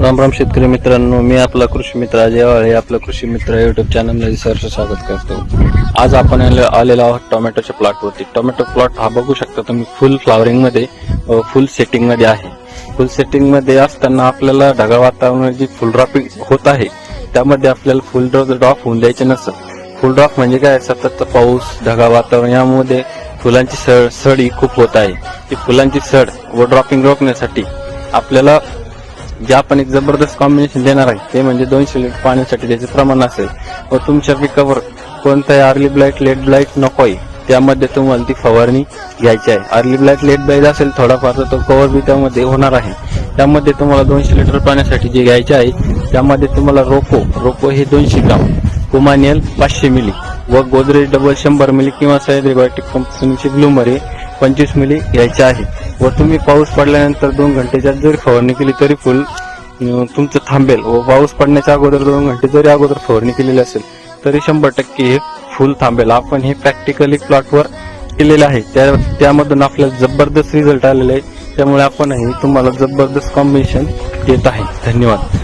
राम राम शेतकरी मित्रांनो मी आपला कृषी मित्र अजय वाळे आपलं कृषी मित्र युट्यूब चॅनलमध्ये सहर्ष स्वागत करतो. आज आपण आलेलो आहोत टोमॅटोच्या प्लॉटवरती टोमॅटो प्लॉट हा बघू शकता तुम्ही फुल फ्लॉवरिंगमध्ये फुल सेटिंगमध्ये आहे. फुल सेटिंगमध्ये असताना आपल्याला ढगाळ वातावरणात जी फुल ड्रॉपिंग होत आहे त्यामध्ये आपल्याला फुल ड्रॉप होऊन द्यायचे नसतं. फुल ड्रॉप म्हणजे काय? सतत पाऊस ढगाळ वातावरण यामध्ये फुलांची सड सड ही खूप होत आहे. ती फुलांची सड व ड्रॉपिंग रोखण्यासाठी आपल्याला जे आपण एक जबरदस्त कॉम्बिनेशन देणार आहे ते म्हणजे दोनशे लिटर पाण्यासाठी त्याचे प्रमाण असेल व तुमच्या पिकावर कोणताही अर्ली ब्लाईट लेट ब्लाईट नको आहे त्यामध्ये तुम्हाला ती फवारणी घ्यायची आहे. अर्ली ब्लाईट लेट ब्लाईट असेल थोडाफार तर तो कव्हर बी त्यामध्ये होणार आहे. त्यामध्ये तुम्हाला दोनशे लिटर पाण्यासाठी जे घ्यायचे आहे त्यामध्ये तुम्हाला रोको रोको हे दोनशे ग्राम कुमानियल पाचशे मिली व गोदरेज डबल शंभर मिली किंवा सैद्रिबायोटिक कंपनीचे ब्लूमर हे पंचवीस मिली घ्यायचे आहे. व तुम्ही पाऊस पडल्यानंतर दोन घंटेच्या जरी फवारणी केली तरी फुल तुमचं थांबेल. व पाऊस पडण्याच्या अगोदर दोन घंटे जरी अगोदर फवारणी केलेली असेल तरी शंभर टक्के हे फुल थांबेल. आपण हे प्रॅक्टिकली प्लॉटवर केलेलं आहे. त्या त्यामधून आपल्याला जबरदस्त रिझल्ट आलेला आहे. त्यामुळे आपणही तुम्हाला जबरदस्त कॉम्बिनेशन देत आहे. धन्यवाद.